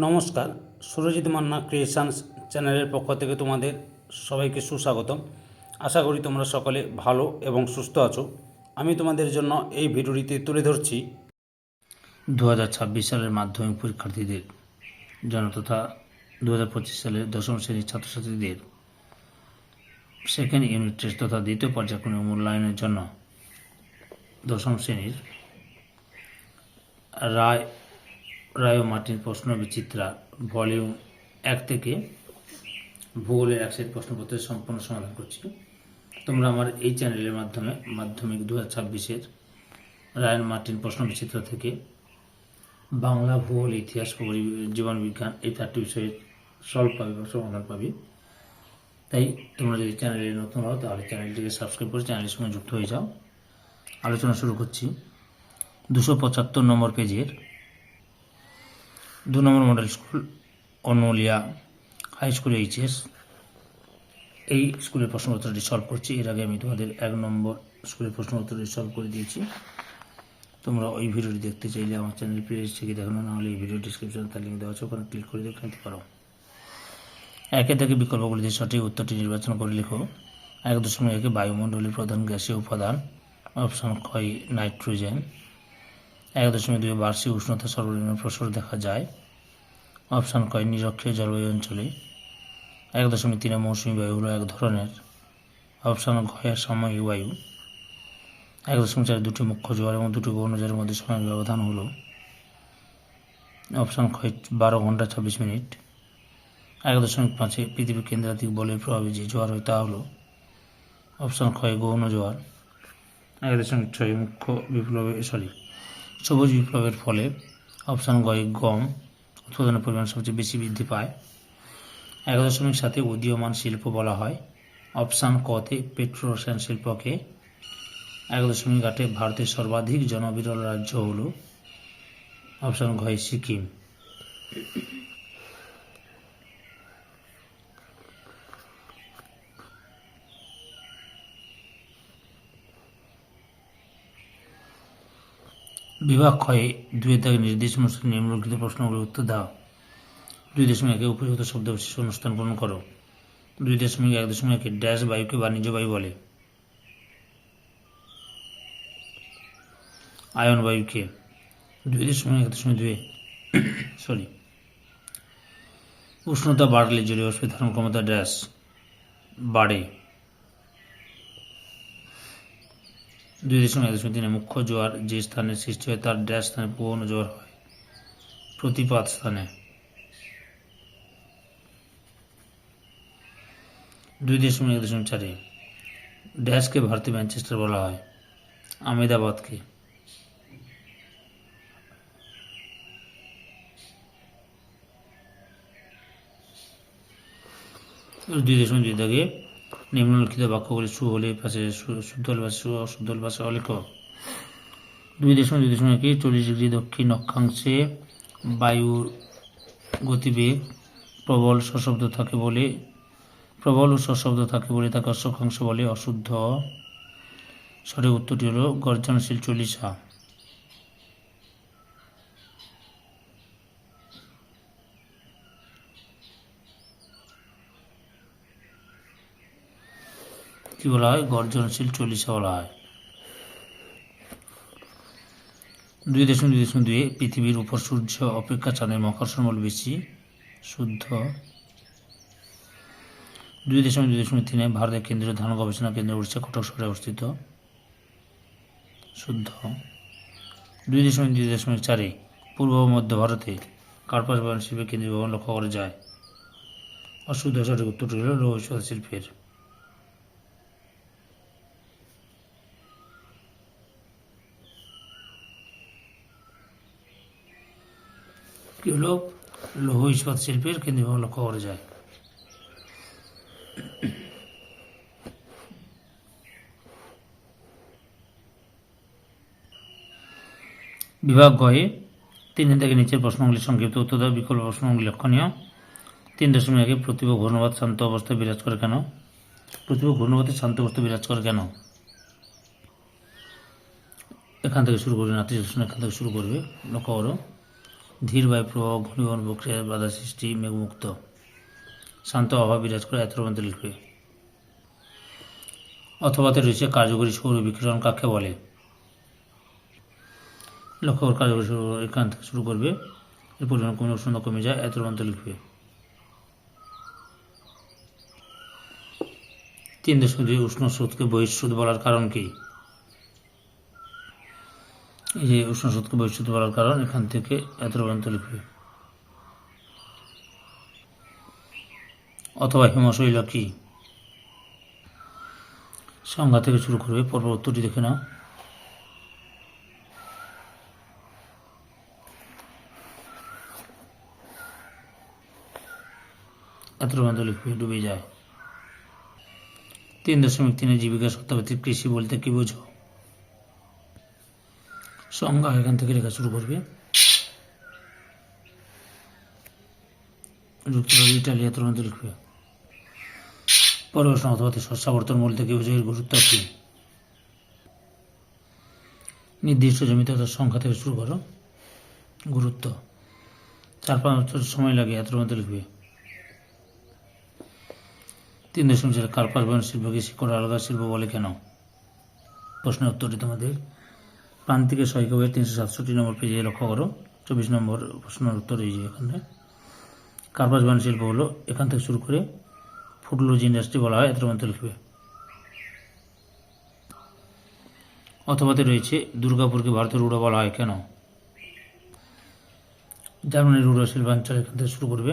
নমস্কার, সুরজিৎ মান্না ক্রিয়েশনস চ্যানেলের পক্ষ থেকে তোমাদের সবাইকে সুস্বাগতম। আশা করি তোমরা সকলে ভালো এবং সুস্থ আছো। আমি তোমাদের জন্য এই ভিডিওটিতে তুলে ধরছি দু হাজার ছাব্বিশ সালের মাধ্যমিক পরীক্ষার্থীদের জন্য তথা দু হাজার পঁচিশ সালের দশম শ্রেণির ছাত্রছাত্রীদের সেকেন্ড ইউনিট টেস্ট তথা দ্বিতীয় পর্যায়ক্রমিক মূল্যায়নের জন্য দশম শ্রেণির রায় রায় মার্টিন প্রশ্ন বিচিত্রা, ভলিউম এক থেকে ভূগোলের এক সেট প্রশ্নপত্রের সম্পূর্ণ সমাধান করছি। তোমরা আমার এই চ্যানেলের মাধ্যমে, মাধ্যমিক দু হাজার ছাব্বিশের রায়ন মার্টিন প্রশ্ন বিচিত্র থেকে বাংলা ভূগোল, ইতিহাস জীবন বিজ্ঞান এই চারটি বিষয়ের সলভ পাবে বা সমাধান পাবে। তাই তোমরা যদি চ্যানেলে নতুন হও, তাহলে চ্যানেলটিকে সাবস্ক্রাইব করে চ্যানেলের সঙ্গে যুক্ত হয়ে যাও। আলোচনা শুরু করছি। দুশো পঁচাত্তর নম্বর পেজের দু নম্বর মডেল স্কুল অনলিয়া হাই স্কুল এইচএস এই স্কুলের প্রশ্নপত্রটি সলভ করছি। এর আগে আমি তোমাদের এক নম্বর স্কুলের প্রশ্নপত্রটি সলভ করে দিয়েছি। তোমরা ওই ভিডিওটি দেখতে চাইলে আমার চ্যানেল প্লেস থেকে দেখানো না হলে এই ভিডিও ডিসক্রিপশনে তার লিঙ্ক দেওয়া আছে। ওখানে ক্লিক করে দেখে নিতে পারো। একে থেকে বিকল্পগুলিতে সঠিক উত্তরটি নির্বাচন করে লিখো। এক দশমিক একে বায়ুমণ্ডলের প্রধান গ্যাসীয় উপাদান অপশন ক্ষয় নাইট্রোজেন এক দশমিক দুই বার্ষিক উষ্ণতা সর্বনিম্ন প্রসর দেখা যায়। অপশান কয়, নিরক্ষীয় জলবায়ু অঞ্চলে। এক দশমিক তিনে মৌসুমী বায়ু হলো এক ধরনের। অপশান ঘয়ের সাময়িক বায়ু। এক দশমিক চারে দুটি মুখ্য জোয়ার এবং দুটি গৌণজোয়ারের মধ্যে সময়ের ব্যবধান হলো। অপশান ক্ষয় বারো ঘণ্টা ছাব্বিশ মিনিট। এক দশমিক পাঁচে পৃথিবীর কেন্দ্রাতিক বলের প্রভাবে যে জোয়ার হয় তা হলো। অপশান ক্ষয় গৌণ জোয়ার। এক দশমিক ছয়, মুখ্য বিপ্লবে সরি সবুজ বিপ্লবের ফলে অপশান গয় গম উৎপাদনের পরিমাণ সবচেয়ে বেশি বৃদ্ধি পায়। এক দশমিক সাথে উদীয়মান শিল্প বলা হয়। অপশান কতে পেট্রোরসায়ন শিল্পকে এক দশমিক আটে ভারতের সর্বাধিক জনবিরল রাজ্য হল অপশান ঘয় সিকিম। বিভাগ ক্ষয়ে দুই দাগে নির্দেশ অনুসারে নিম্নলিখিত প্রশ্নগুলির উত্তর দাও। দুই দশমিক একে উপযুক্ত শব্দ বিশেষ অনুষ্ঠান পূরণ করো। দুই দশমিক এক দশমিক একে ড্যাশ বায়ুকে বাণিজ্য বায়ু বলে। আয়ন বায়ুকে। দুই দশমিক এক দশমিক দুয়ে সরি উষ্ণতা বাড়লে জলীয় বাষ্পের ধারণ ক্ষমতা ড্যাশ বাড়ে। দুই এক দশমিক তিনে মুখ্য জোয়ার যে স্থানে সৃষ্টি হয়, তার ড্যাশ স্থানে পূর্ণ জোয়ার হয়। প্রতিপাত স্থানে। দুই দশমিক এক দশমিক চারে। ড্যাশকে ভারতীয় ম্যানচেস্টার বলা হয়। আমেদাবাদকে দুই দশমিক দুই দাগে নিম্নলিখিত বাক্যগুলি সু- হলে পাশে সু অশুদ্ধ হলে পাশে অলেখ। দুই দশমিক দুই দশমিক একে চল্লিশ ডিগ্রি দক্ষিণ অক্ষাংশে বায়ুর গতিবেগ প্রবল সশব্দ থাকে বলে, প্রবল ও সশব্দ থাকে বলে তাকে অশ্বক্ষাংশ বলে, অশুদ্ধ। সঠিক উত্তরটি হলো গর্জনশীল চল্লিশা কি বলা হয়? গর্জনশীল চল্লিশা বলা হয়। দুই দশমিক দুই দশমিক দুই পৃথিবীর উপর সূর্য অপেক্ষা চাঁদের বল বেশি, শুদ্ধ। দুই দশমিক দুই দশমিক তিনে ভারতের কেন্দ্রীয় ধান গবেষণা কেন্দ্র উড়িষ্যা কটক শহরে অবস্থিত। শুদ্ধ। দুই দশমিক দুই দশমিক চারে পূর্ব ও মধ্য ভারতে কার্পাস বয়ন শিল্পের কেন্দ্রীয় ভবন লক্ষ্য করা যায়। অশুদ্ধ সঠিক উত্তরটি হল ইস্পাত শিল্পের হলো লৌহ ইস্পাত শিল্পের কেন্দ্রীয় লক্ষ্য করা যায়। বিভাগ গয়ে তিন থেকে নিচের প্রশ্নগুলি সংক্ষিপ্ত উত্তর দেওয়া বিকল্প প্রশ্নগুলি লক্ষণীয়। তিন দশমিক একে প্রতিভ ঘূর্ণবাদ শান্ত অবস্থায় বিরাজ করে কেন? প্রতিভ ঘূর্ণবাদে শান্ত অবস্থায় বিরাজ করে কেন? এখান থেকে শুরু করবে, নাতিশীতোষ্ণ এখান থেকে শুরু করবে। লক্ষ্য করো। ধীর বায়ু প্রবাহ ঘূর্ণিবহন প্রক্রিয়ার বাধা সৃষ্টি, মেঘমুক্ত। শান্ত অভাব বিরাজ করে এত মধ্যে লিখবে। অথবাতে রয়েছে কার্যকরী সৌর বিকিরণ কাকে বলে? লক্ষ্য কর, কার্যকরী সৌর এখান থেকে শুরু করবে। এর পরিমাণ কমে, উষ্ণতা কমে যায় এত মধ্যে লিখবে। তিন দশমিক উষ্ণ স্রোতকে বহিঃস্রোত বলার কারণ কি? এই যে উষ্ণ স্রোতকে বহিঃস্রোত বলার কারণ এখান থেকে এত পর্যন্ত লিখবে। অথবা হিমশৈল কি? সংজ্ঞা থেকে শুরু করবে পর্ব উত্তরটি দেখে নাও। এত পর্যন্ত লিখবে, ডুবে যায়। তিন দশমিক তিনের জীবিকা সত্যাভিত্তিক কৃষি বলতে কি বোঝো? সংজ্ঞা এখান থেকে লেখা শুরু করবে। যুক্তরাজ্য ইটালি এত মধ্যে লিখবে। পরিবেশন অথবা শস্যাবর্তন বলতে কি বোঝো এর গুরুত্ব কি? নির্দিষ্ট জমিতে অর্থাৎ সংখ্যা থেকে শুরু করো। গুরুত্ব। চার পাঁচ বছর সময় লাগে, এত মধ্যে লিখবে। তিন দশমিক চার, কার্পাস বয়ন শিল্পকে শিকড় আলগা শিল্প বলে কেন? প্রশ্নের উত্তরটি তোমাদের প্রান্তিকের সহায়িকা বইয়ের তিনশো সাতষট্টি নম্বর পেজে লক্ষ্য করো। চব্বিশ নম্বর প্রশ্নের উত্তর এই যে এখানে। কার্পাস বয়ন শিল্প হলো, এখান থেকে শুরু করে ফুডলজি ইন্ডাস্ট্রি বলা হয় এত মধ্যে লিখবে। অথবাতে রয়েছে, দুর্গাপুরকে ভারতের রুড়ো বলা হয়, কেন? জার্মানির রুড়ো শিল্পাঞ্চল এখান থেকে শুরু করবে।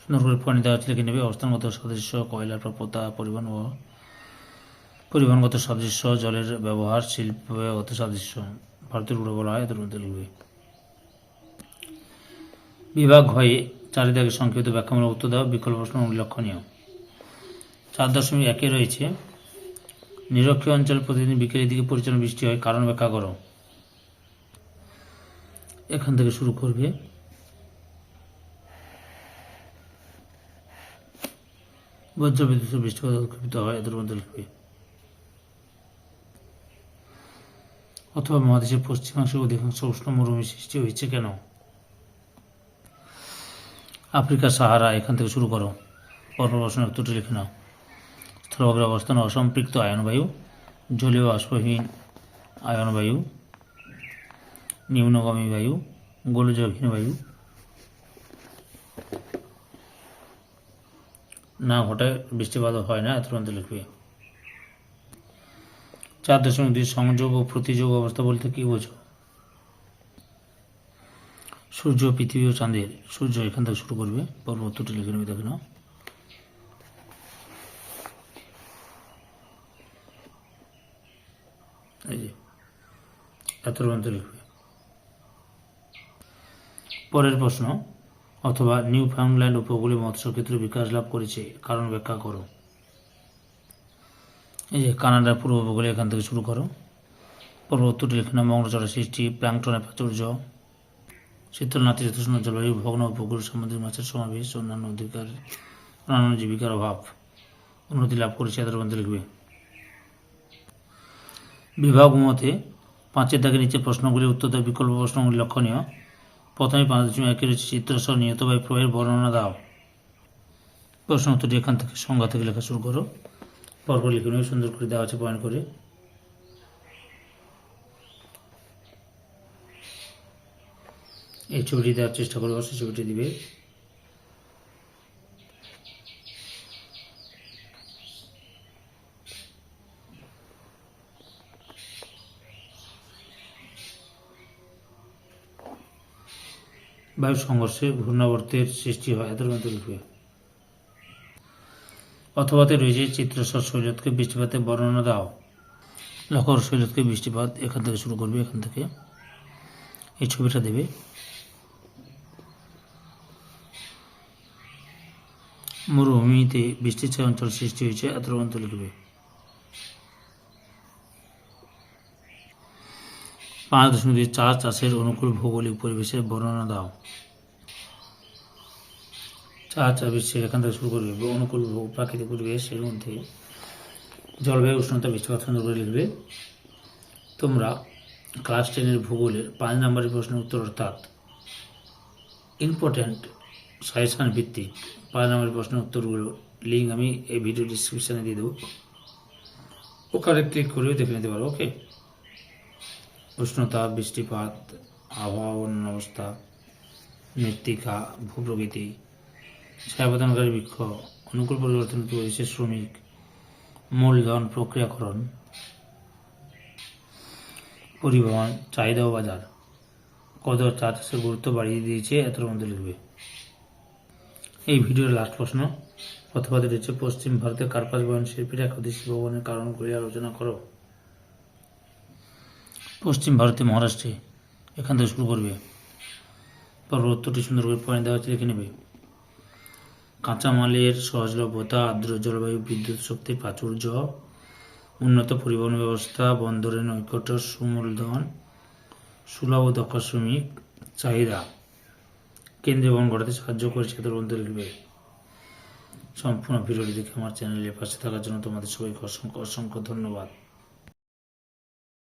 সুন্দর করে পানি দেওয়া লিখে নেবে, অবস্থানগত সদস্য কয়লার প্রাপ্যতা পরিবহন ও পরিবহনগত সাদৃশ্য, জলের ব্যবহার শিল্পগত সাদৃশ্য। ভারতের উড়ে বলা হয় এদের মধ্যে লিখবে। বিভাগ হয়ে চারিদিকে সংক্ষিপ্ত ব্যাখ্যামূলক উত্তর দেওয়া বিকল্প প্রশ্ন উল্লেখনীয়। চার দশমিক একে রয়েছে। নিরক্ষীয় অঞ্চল প্রতিদিন বিকেলের দিকে পরিচালনা বৃষ্টি হয়, কারণ ব্যাখ্যা করো। এখান থেকে শুরু করবে। বজ্রবিদ্যুৎ বৃষ্টিপাত উৎক্ষেপিত হয় এদের মধ্যে লিখবে। অথবা মহাদেশের পশ্চিমাংশের অধিকাংশ উষ্ণ মরুভূমি সৃষ্টি হয়েছে কেন? আফ্রিকা সাহারা, এখান থেকে শুরু করো। পর্ব প্রশ্নের উত্তরটি লিখে নাও। স্থলভাগের অবস্থান অসম্পৃক্ত আয়নবায়ু, জলীয় বাষ্পহীন আয়নবায়ু, নিম্নগামী বায়ু গোলজহীন বায়ু, না ঘটায় বৃষ্টিপাত হয় না এত লিখবে। চার দশমিক দুই সংযোগ ও প্রতিযোগ অবস্থা বলতে কি বোঝো? সূর্য, পৃথিবী ও চাঁদের। সূর্য এখান থেকে শুরু করবে। পরবর্তীটি লিখে নেবে, দেখে পরের প্রশ্ন, অথবা নিউ ফাউন্ডল্যান্ড উপকূলে মৎস্য ক্ষেত্রে বিকাশ লাভ করেছে, কারণ ব্যাখ্যা করো। এই যে কানাডার পূর্ব উপকূলে এখান থেকে শুরু করো। পর্বতটি এখানে মঙ্গলচড়া সৃষ্টি প্ল্যাংটনের প্রাচুর্য শীতল নাতিশীতোষ্ণ জলবায়ু, ভগ্ন উপকূল সামুদ্রিক মাছের সমাবেশ, অন্যান্য অধিকার, অন্যান্য জীবিকার অভাব। উন্নতি লাভ করেছে এদের মধ্যে লিখবে। বিভাগ মতে, পাঁচের দাগে নিচে প্রশ্নগুলির উত্তর দেওয়া বিকল্প প্রশ্নগুলি লক্ষণীয়। প্রথমে পাঁচ দশমিক একের রয়েছে চিত্রসহ নিহত বায়ু প্রবাহের বর্ণনা দাও। প্রশ্ন উত্তরটি এখান থেকে সংজ্ঞা থেকে লেখা শুরু করো। পরপর লিখে নেবে সুন্দর করে দেওয়া আছে পয়েন্ট করে। এই ছবিটি দেওয়ার চেষ্টা করব অবশ্যই ছবিটি দিবে। বায়ু সংঘর্ষে ঘূর্ণাবর্তের সৃষ্টি হয় মধ্যে লিখবে। অথবাতে রয়েছে চিত্রস্বর শৈলতকে বৃষ্টিপাতের বর্ণনা দাও। লক্ষর শৈলতকে বৃষ্টিপাত এখান থেকে শুরু করবে, এখান থেকে। এই ছবিটা দেবে। মরুভূমিতে বৃষ্টির অঞ্চল সৃষ্টি হয়েছে এত মধ্যে লিখবে। পাঁচ দশমিক দুই চা চাষের অনুকূল ভৌগোলিক পরিবেশের বর্ণনা দাও। চা চা বিশ্বের এখান থেকে শুরু করবে অনুকূল প্রাকৃতিক পরিবেশের মধ্যে জলবায়ু উষ্ণতা, বৃষ্টিপাত সুন্দর করে লিখবে। তোমরা ক্লাস টেনের ভূগোলের পাঁচ নম্বরের প্রশ্নের উত্তর অর্থাৎ ইম্পর্ট্যান্ট সাজেশান ভিত্তিক পাঁচ নম্বরের প্রশ্নের উত্তরগুলো লিঙ্ক আমি এই ভিডিও ডিসক্রিপশানে দিয়ে দেবো। ওখানে ক্লিক করেও দেখে নিতে পারো ওকে উষ্ণতা, বৃষ্টিপাত, আবহাওয়া ও অন্যান্য অবস্থা, মৃত্তিকা, ভূপ্রকৃতি ছায়াপ্রদানকারী বৃক্ষ অনুকূল পরিবর্তন পরিবেশের শ্রমিক মূলধন প্রক্রিয়াকরণ, পরিবহন, চাহিদা ও বাজার। কত চা চাষের গুরুত্ব বাড়িয়ে দিয়েছে এতর মধ্যে লিখবে এই ভিডিওর লাস্ট প্রশ্ন প্রথমত রয়েছে পশ্চিম ভারতের কার্পাস বয়ন শিল্পীরা ক্ষতিশীল ভবনের কারণগুলি আলোচনা করো। পশ্চিম ভারতে মহারাষ্ট্রে এখান থেকে শুরু করবে। পর উত্তরটি সুন্দর করে পয়েন্ট দেওয়া আছে লিখে নেবে। কাঁচামালের সহজলভ্যতা, আর্দ্র জলবায়ু, বিদ্যুৎ শক্তির প্রাচুর্য, উন্নত পরিবহন ব্যবস্থা, বন্দরের নৈকট্য, সুমূলধন, সুলভ ও দক্ষ শ্রমিক, চাহিদা। কেন্দ্রীয় ভবন গড়াতে সাহায্য করেছে এদের মধ্যে লিখবে, সম্পূর্ণ ভিডিওটি দেখে আমার চ্যানেলের পাশে থাকার জন্য তোমাদের সবাইকে অসংখ্য অসংখ্য ধন্যবাদ।